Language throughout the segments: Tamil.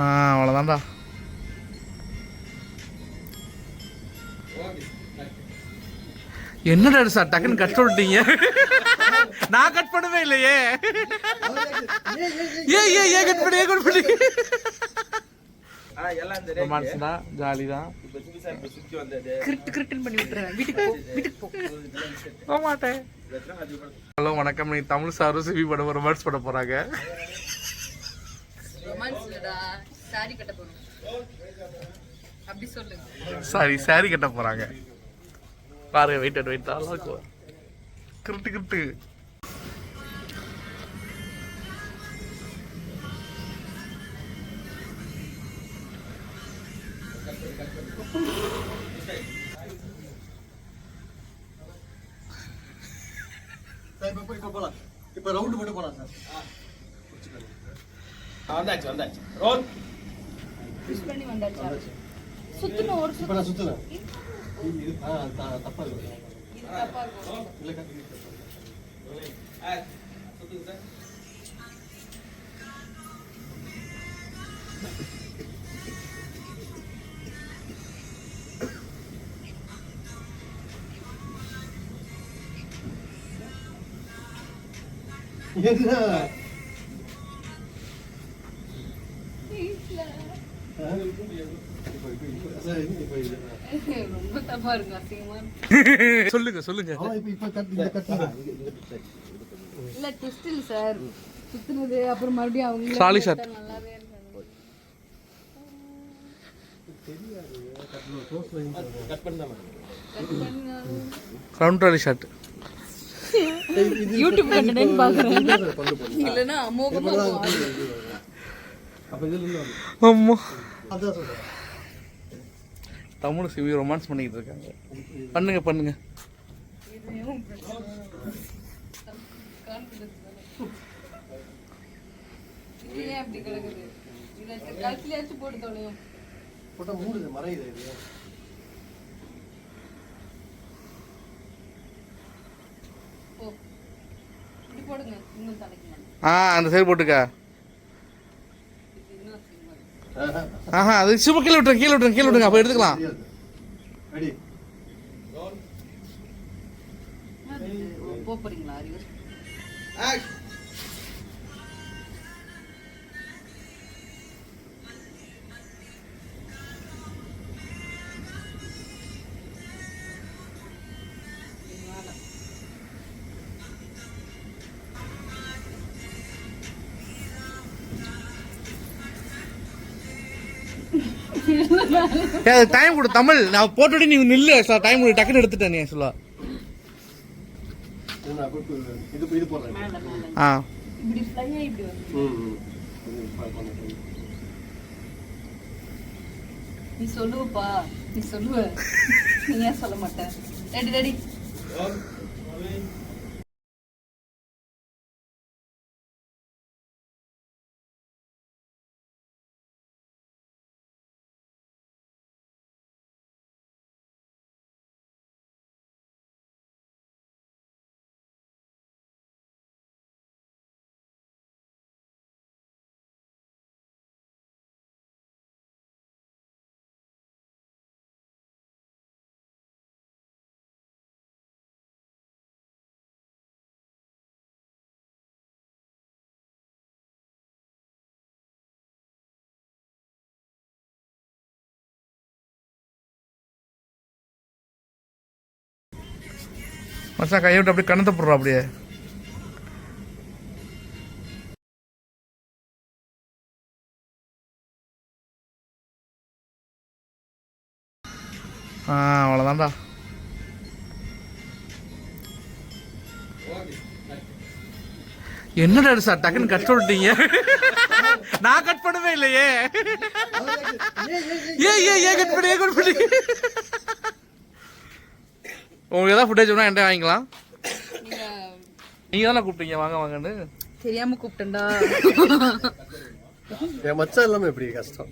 ஆ அவ்வளோதான்டா என்னடா சார் டக்குன்னு கட் பண்ணிட்டீங்க? நான் கட் பண்ணவே இல்லையே. ஏ ஏ ஏ கட் பண்ணி ஏ கட் பண்ணி. ரொமான்ஸ் தான் ஜாலி ஹலோ வணக்கம். நீ தமிழ் சாரும் சிவி படம் ரொமான்ஸ் பண்ண போறாங்க. சாரி கட்ட போறோம். அப்படி சொல்லுங்க. சாரி சாரி கட்ட போறாங்க. பாருங்க வெயிட் அண்ட் வெயிட் நல்லா இருக்கும் கிரிட்டு கிரிட்டு. சார் இப்போ இப்போ போகலாம் இப்போ ரவுண்டு மட்டும் போகலாம் சார். வந்தாச்சு வந்தாச்சு. ரோல். புஷ் பண்ணி வந்தாச்சா? ஒரு நான் இது த- தப்பா இல்லை இது தப்பா இருக்கும் இல்லை கட்டி சுத்துங்க சார் என்ன? சொல்லுங்க சொல்லுங்க ஆ இப்போ இப்போ கட் இந்த கட் இல்ல ட்விஸ்ட் இல்ல சார் சுத்துனது அப்புறம் மறுபடியும் அவங்க Sorry, sir. நல்லாவே ராலி ஷாட் யூடியூப் கண்டென்ட் பாக்குறேன் இல்லனா அமோகமா இருக்கும் அப்போ இதில் இல்லை அம்மா தமிழ் சிவி ரொமான்ஸ் பண்ணிக்கிட்டு இருக்காங்க. பண்ணுங்க பண்ணுங்க. போட்டு மூடுது மறையுது இது. ஆ அந்த சைடு போட்டுக்க இது இன்னும் அசிங்கமா இருக்கு. ஆஹா அது சும்மா கீழே விட்டுருங்க கீழே விட்டுருங்க கீழே விட்டுருங்க அப்போ எடுத்துக்கலாம். போறீங்களா டைம் கொடு தமிழ். நான் போட்டுட்டு நீ நில்லு சார் டைம் கொடு. டக்குன்னு எடுத்துட்டேன் நீ சொல்ல ஆ. நீ சொல்லுவப்பா. நீ சொல்லுவ. நீ ஏன் சொல்ல மாட்ட? Ready ready. மச்சான் கையை விட்டு அப்படியே கணத்தை போடுறா அப்படியே. ஆ அவ்வளோதான்டா என்னடா சார் டக்குன்னு கட் சொல்லிட்டீங்க நான் கட் பண்ணவே இல்லையே. ஏ ஏ ஏ கட் பண்ணி ஏ கட் பண்ணி. உங்களுக்கு ஏதாவது ஃபுட்டேஜ் வேணா என்கிட்ட வாங்கிக்கலாம். நீங்க நீங்க தானே கூப்பிட்டீங்க? வாங்க வாங்கன்னு. தெரியாம கூப்பிட்டேன்டா. என் மச்சான் இல்லாமல் எப்படி கஷ்டம்?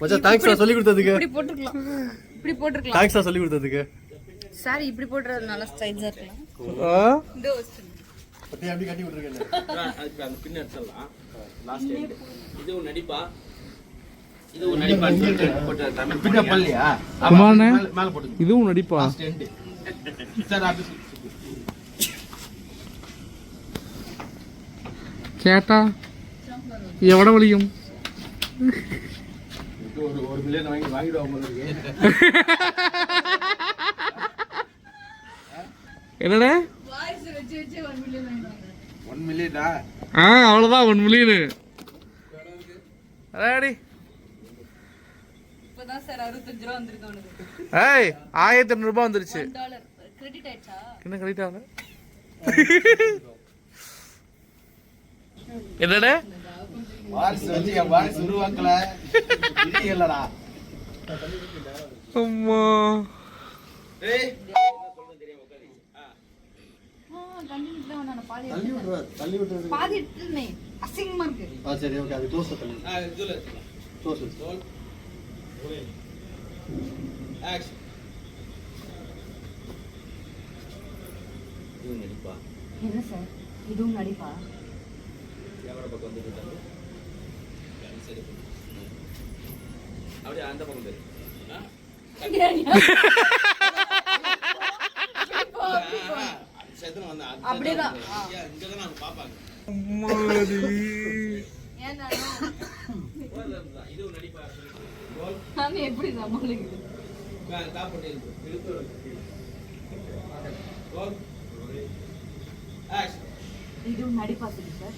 மச்சான் தேங்க்ஸ் சொல்லி கொடுத்ததுக்கு. இப்படி போட்டுருக்கலாம். இப்படி போட்டுருக்கலாம். தேங்க்ஸ் சொல்லி கொடுத்ததுக்கு. சாரி இப்படி போடுறது நல்லா ஸ்டைல்ஸா இருக்கலாம். ஆ? இந்த வச்சுருங்க பத்தி அப்படி கட்டி விட்டுருக்கேன் அதுக்கு அந்த பின் எடுத்துடலாம். லாஸ்ட் இது ஒரு நடிப்பா? இது ஒரு நடிப்பான்னு சொல்லிட்டு போட்டு தமிழ் பின்ன பள்ளியா. மேல போட்டுங்க இதுவும் நடிப்பா? கேட்டா எவட வலியும் ஒரு ஒரு மில்லியன் வாங்கி வாங்கிடுவோம் போல இருக்கு என்னடே வாய்ஸ் வச்சு வச்சு ஒன் மில்லியன் வாங்கிடுவாங்க ஒன் மில்லியனா ஆ அவ்வளோதான் ஒன் மில்லியனு அடாடி இப்பதான் சார் அறுபத்தஞ்சு ரூபா வந்திருக்கு ஏய் ஆயிரத்தி எட்நூறுபா வந்துருச்சு. ஒன் டாலர் கிரெடிட் என்ன கரெக்டா என்னடே? வாரிசு வச்சு என் வாரிசு உருவாக்கல. இது இல்லடா. அம்மா. அசிங்கமா இருக்கு. ஆ சரி ஓகே அது க்ளோஸ் தள்ளி ரோல் ஆக்ஷன் இது நடிப்பா? என்ன சார்? இதுவும் நடிப்பா? கேமரா பக்கம் வந்து சரி அப்படியே அந்த பக்கம் தெரியும் அப்படிதான். இது நடிப்பா? எப்படி சமாளிக்குது இழுத்து ரோல் ஆக்ஷன் இதுவும் நடிப்பா சொல்லு சார்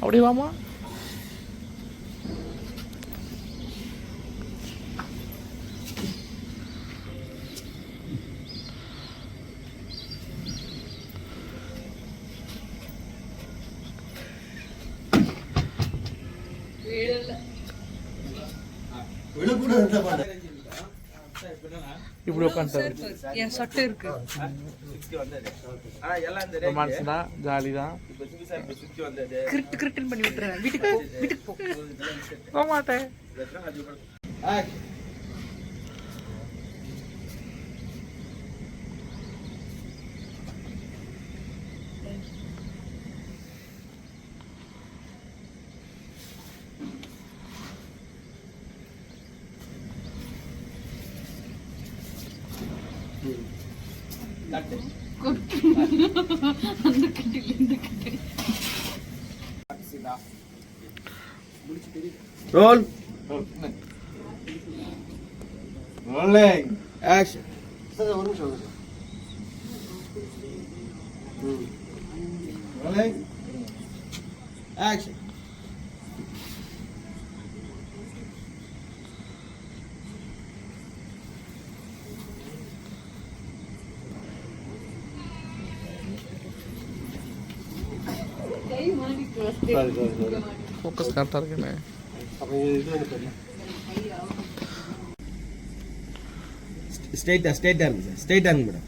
அப்படி வாமா இப்படி உட்காந்துட்டாரு என் சட்டை இருக்கு. சுத்தி வந்தது ஆனா எல்லாம் இந்த ரொமான்ஸ் தான் ஜாலி தான் கிரிட்டு கிரிட்டுன்னு பண்ணி விட்டுறேன் வீட்டுக்கு போ வீட்டுக்கு போ. போக மாட்டேன் ரோல் ரோலிங் ஆக்ஷன் சார் ஒரு நிமிஷம் ஒரு நிமிஷம் ம் ரோலிங் ஆக்ஷன் கை மாடி சரி சரி சரி ஃபோக்கஸ் கரெக்டாக இருக்குண்ணே அப்போ இது வந்து இருக்கு சார் ஸ்ட்ரைட்டா இருக்கு மேடம்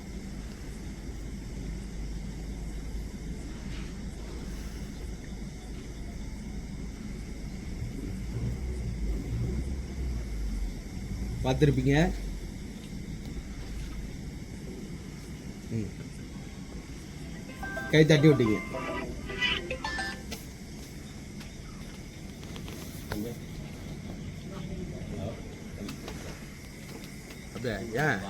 பார்த்துருப்பீங்க? கை தட்டி விட்டீங்க. அப்படியா ஏன்